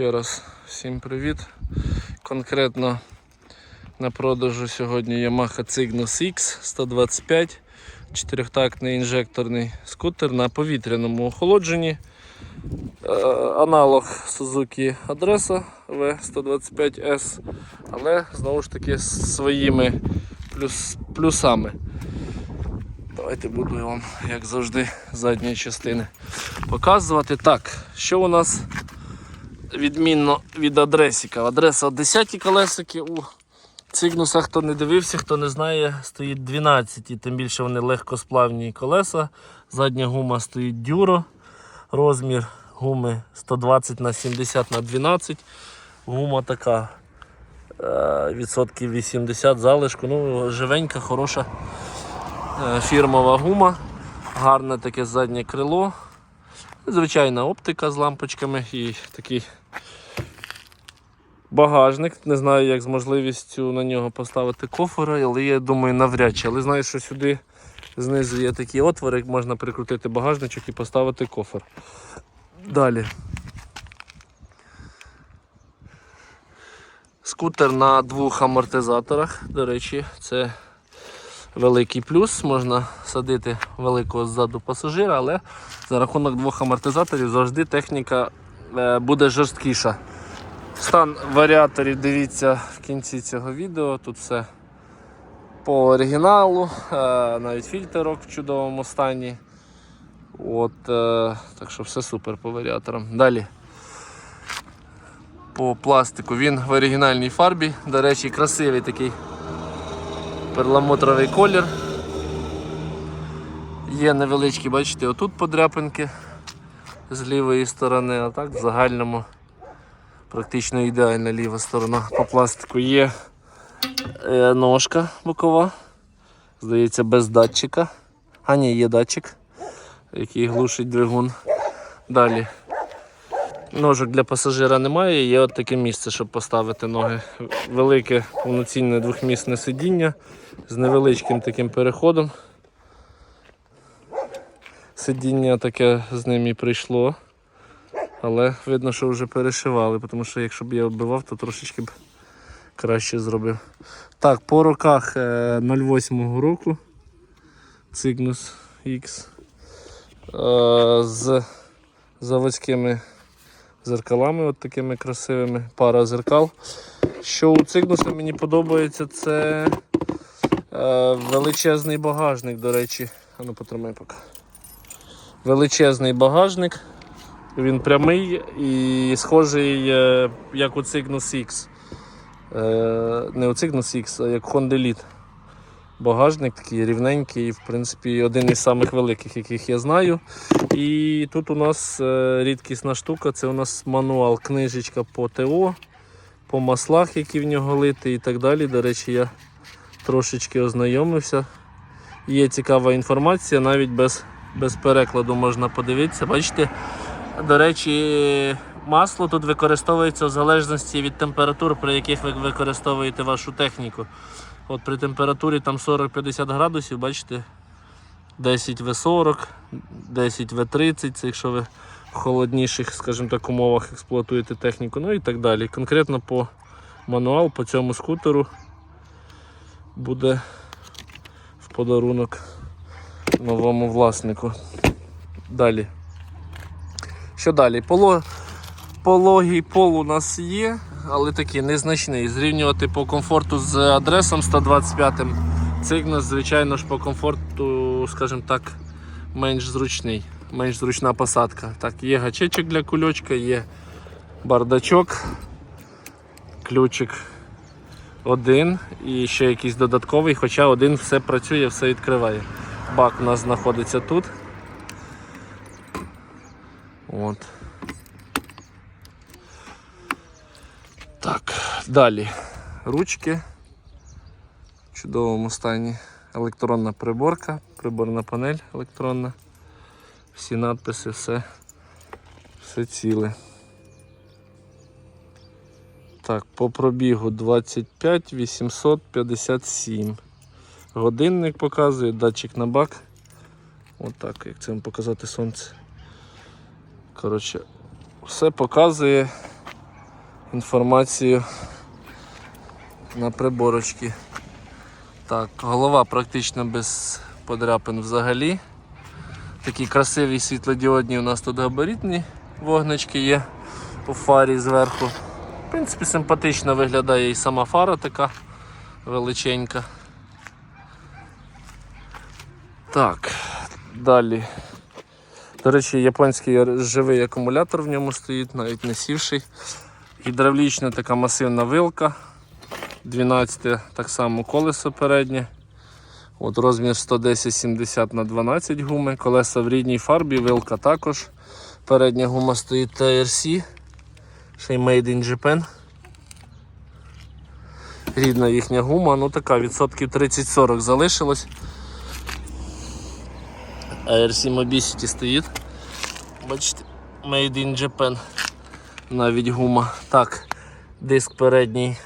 Ще раз всім привіт. Конкретно на продажу сьогодні Yamaha Cygnus X 125, чотирьохтактний інжекторний скутер на повітряному охолодженні. Е, аналог Suzuki Adressa V125S, але знову ж таки з своїми плюс, плюсами. Давайте буду вам, як завжди, з задньої частини показувати. Так, що у нас відмінно від адресіка. Адреса 10 колесики у Цигнуса, хто не дивився, хто не знає, стоїть 12, тим більше вони легкосплавні колеса. Задня гума стоїть дюро. Розмір гуми 120 на 70 на 12. Гума така е, відсотків 80 залишку. Ну, живенька, хороша е, фірмова гума. Гарне таке заднє крило. Звичайна оптика з лампочками і такий багажник. Не знаю, як з можливістю на нього поставити кофера, але я думаю, навряд чи. Але знаю, що сюди знизу є такі отвори, як можна прикрутити багажничок і поставити кофер. Далі. Скутер на двох амортизаторах. До речі, це великий плюс. Можна садити великого ззаду пасажира, але за рахунок двох амортизаторів завжди техніка е, буде жорсткіша. Стан варіаторів дивіться в кінці цього відео. Тут все по оригіналу, е, навіть фільтрок в чудовому стані. От, е, Так що все супер по варіаторам. Далі. По пластику він в оригінальній фарбі. До речі, красивий такий перламутровий колір. Є невеличкі, бачите, отут подряпинки з лівої сторони, а так в загальному практично ідеальна ліва сторона по пластику є е, ножка бокова. Здається, без датчика. А ні, є датчик, який глушить двигун. Далі. Ножок для пасажира немає, є от таке місце, щоб поставити ноги. Велике повноцінне двохмісне сидіння з невеличким таким переходом. Сидіння таке з ним і прийшло. Але видно, що вже перешивали, тому що якщо б я оббивав, то трошечки б краще зробив. Так, по роках е, 08 року Cygnus X е, з заводськими зеркалами, от такими красивими, пара зеркал. Що у Cygnus мені подобається, це е, величезний багажник, до речі. А ну потримай поки. Величезний багажник. Він прямий і схожий, е, як у Cygnus X. Е, Не у Cygnus X, а як Honda Elite. Багажник такий рівненький, в принципі, один із самих великих, яких я знаю. І тут у нас е, рідкісна штука, це у нас мануал, книжечка по ТО, по маслах, які в нього лити і так далі. До речі, я трошечки ознайомився. Є цікава інформація, навіть без, без перекладу можна подивитися. Бачите? До речі, масло тут використовується в залежності від температур, при яких ви використовуєте вашу техніку. От при температурі там 40-50 градусів, бачите, 10 В40, 10 В30, це якщо ви в холодніших, скажімо так, умовах експлуатуєте техніку, ну і так далі. Конкретно по мануал, по цьому скутеру буде в подарунок новому власнику. Далі. Що далі? Поло... Пологий пол у нас є, але такий незначний. Зрівнювати по комфорту з адресом 125 Cygnus, звичайно ж, по комфорту, скажімо так, менш зручний, менш зручна посадка. Так, є гачечок для кульочка, є бардачок, ключик один і ще якийсь додатковий, хоча один все працює, все відкриває. Бак у нас знаходиться тут. От. Так, далі. Ручки в чудовому стані. Електронна приборка, приборна панель електронна. Всі надписи, все, все ціле. Так, по пробігу 25 857. Годинник показує, датчик на бак. Отак, як це вам показати сонце. Коротше, все показує інформацію на приборочки. Так, голова практично без подряпин взагалі. Такі красиві світлодіодні у нас тут габаритні вогнички є у фарі зверху. В принципі, симпатично виглядає і сама фара така величенька. Так, далі. До речі, японський живий акумулятор в ньому стоїть, навіть не сівший. Гідравлічна така масивна вилка. 12 так само колесо переднє. От розмір 110-70 на 12 гуми. Колеса в рідній фарбі, вилка також. Передня гума стоїть TRC. Ще й Made in Japan. Рідна їхня гума, ну така, відсотків 30-40 залишилось. ARC Mobicity стоїть. Бачите, Made in Japan. Навіть гума. Так, диск передній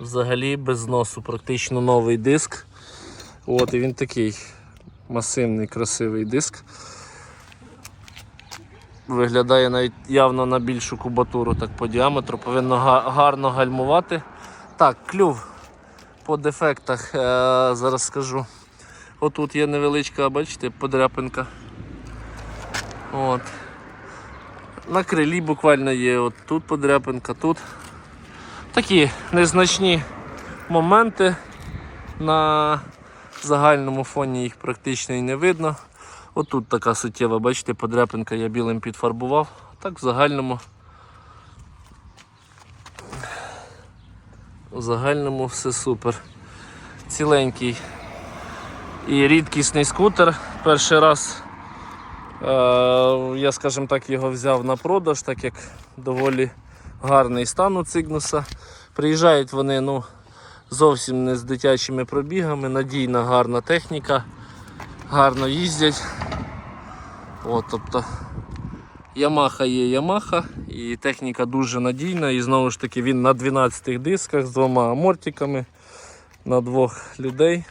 взагалі без носу, практично новий диск. От, і він такий масивний, красивий диск. Виглядає навіть явно на більшу кубатуру, так по діаметру. Повинно гарно гальмувати. Так, клюв по дефектах, е, зараз скажу. Отут є невеличка, бачите, подряпинка. От. На крилі буквально є от тут подряпинка, тут. Такі незначні моменти. На загальному фоні їх практично і не видно. Отут така суттєва, бачите, подряпинка я білим підфарбував. Так в загальному. У загальному все супер. Ціленький і рідкісний скутер. Перший раз я, скажімо так, його взяв на продаж, так як доволі гарний стан у Цигнуса. Приїжджають вони ну, зовсім не з дитячими пробігами, надійна, гарна техніка, гарно їздять. От, тобто Ямаха є Ямаха і техніка дуже надійна. І знову ж таки він на 12 дисках з двома амортиками на двох людей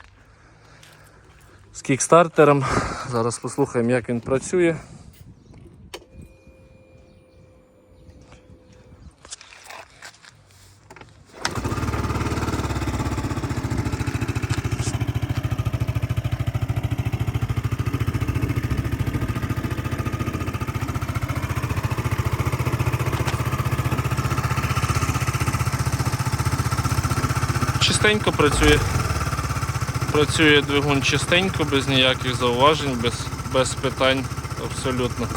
з кікстартером. Зараз послухаємо, як він працює. Чистенько працює. Працює двигун чистенько, без ніяких зауважень, без, без питань абсолютно.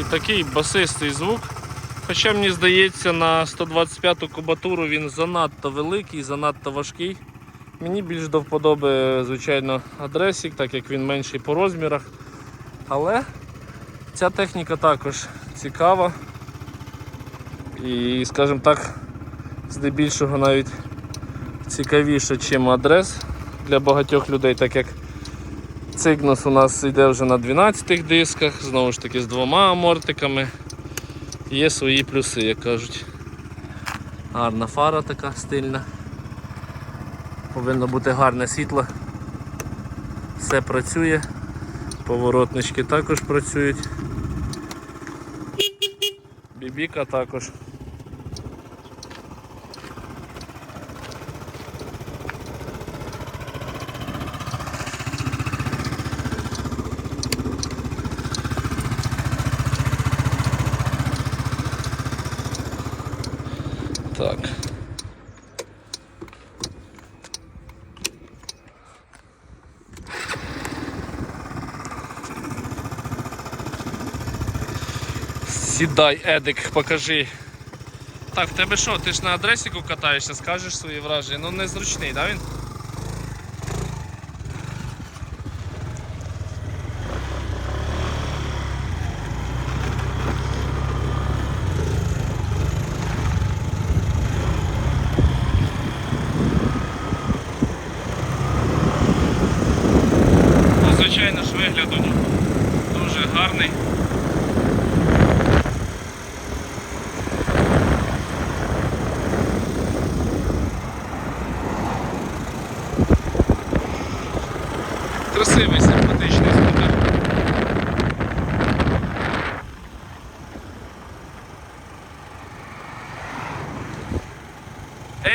І такий басистий звук. Хоча мені здається, на 125 кубатуру він занадто великий, занадто важкий. Мені більш до вподоби, звичайно, адресик, так як він менший по розмірах. Але ця техніка також цікава. І, скажімо так, здебільшого навіть цікавіше, ніж адрес для багатьох людей, так як Цигнус у нас йде вже на 12 дисках, знову ж таки з двома амортиками. Є свої плюси, як кажуть. Гарна фара така стильна. Повинно бути гарне світло. Все працює. Поворотнички також працюють. Бібіка також. Сідай, Едик, покажи. Так, в тебе що, ти ж на адресіку катаєшся, скажеш свої враження. Ну незручний, да він? Ну, звичайно ж вигляд у нього дуже гарний.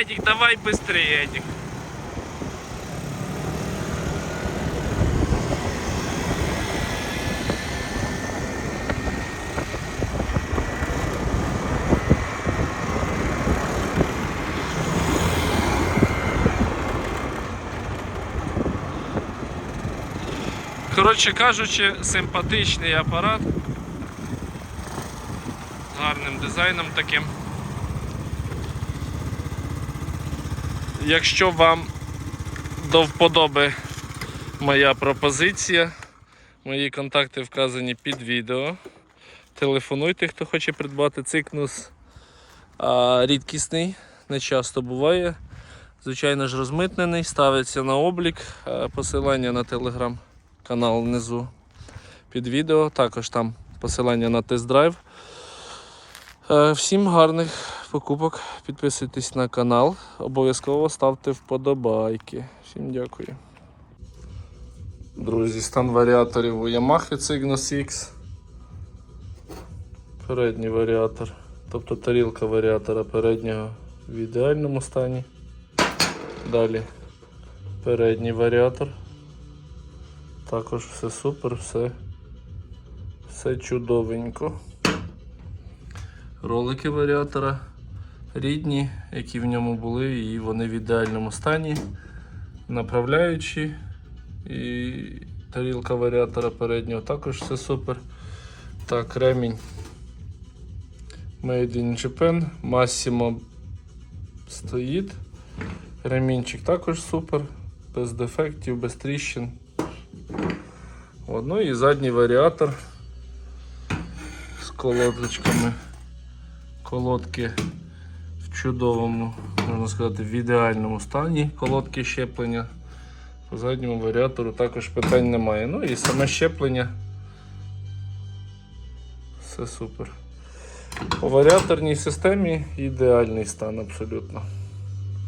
Едік, давай быстрее, Едік. Коротше кажучи, симпатичний апарат з гарним дизайном таким. Якщо вам до вподоби моя пропозиція, мої контакти вказані під відео. Телефонуйте, хто хоче придбати цикнус. А, рідкісний, не часто буває. Звичайно ж розмитнений, ставиться на облік. Посилання на телеграм-канал внизу під відео. Також там посилання на тест-драйв. Е, Всім гарних покупок. Підписуйтесь на канал. Обов'язково ставте вподобайки. Всім дякую. Друзі, стан варіаторів у Yamaha Cygnus X. Передній варіатор. Тобто тарілка варіатора переднього в ідеальному стані. Далі передній варіатор. Також все супер, все, все чудовенько. Ролики варіатора рідні, які в ньому були, і вони в ідеальному стані. Направляючі і тарілка варіатора переднього також все супер. Так, ремінь Made in Japan. Massimo стоїть. Ремінчик також супер, без дефектів, без тріщин. Ну і задній варіатор з колодочками. Колодки в чудовому, можна сказати, в ідеальному стані. Колодки щеплення. По задньому варіатору також питань немає. Ну і саме щеплення. Все супер. По варіаторній системі ідеальний стан абсолютно.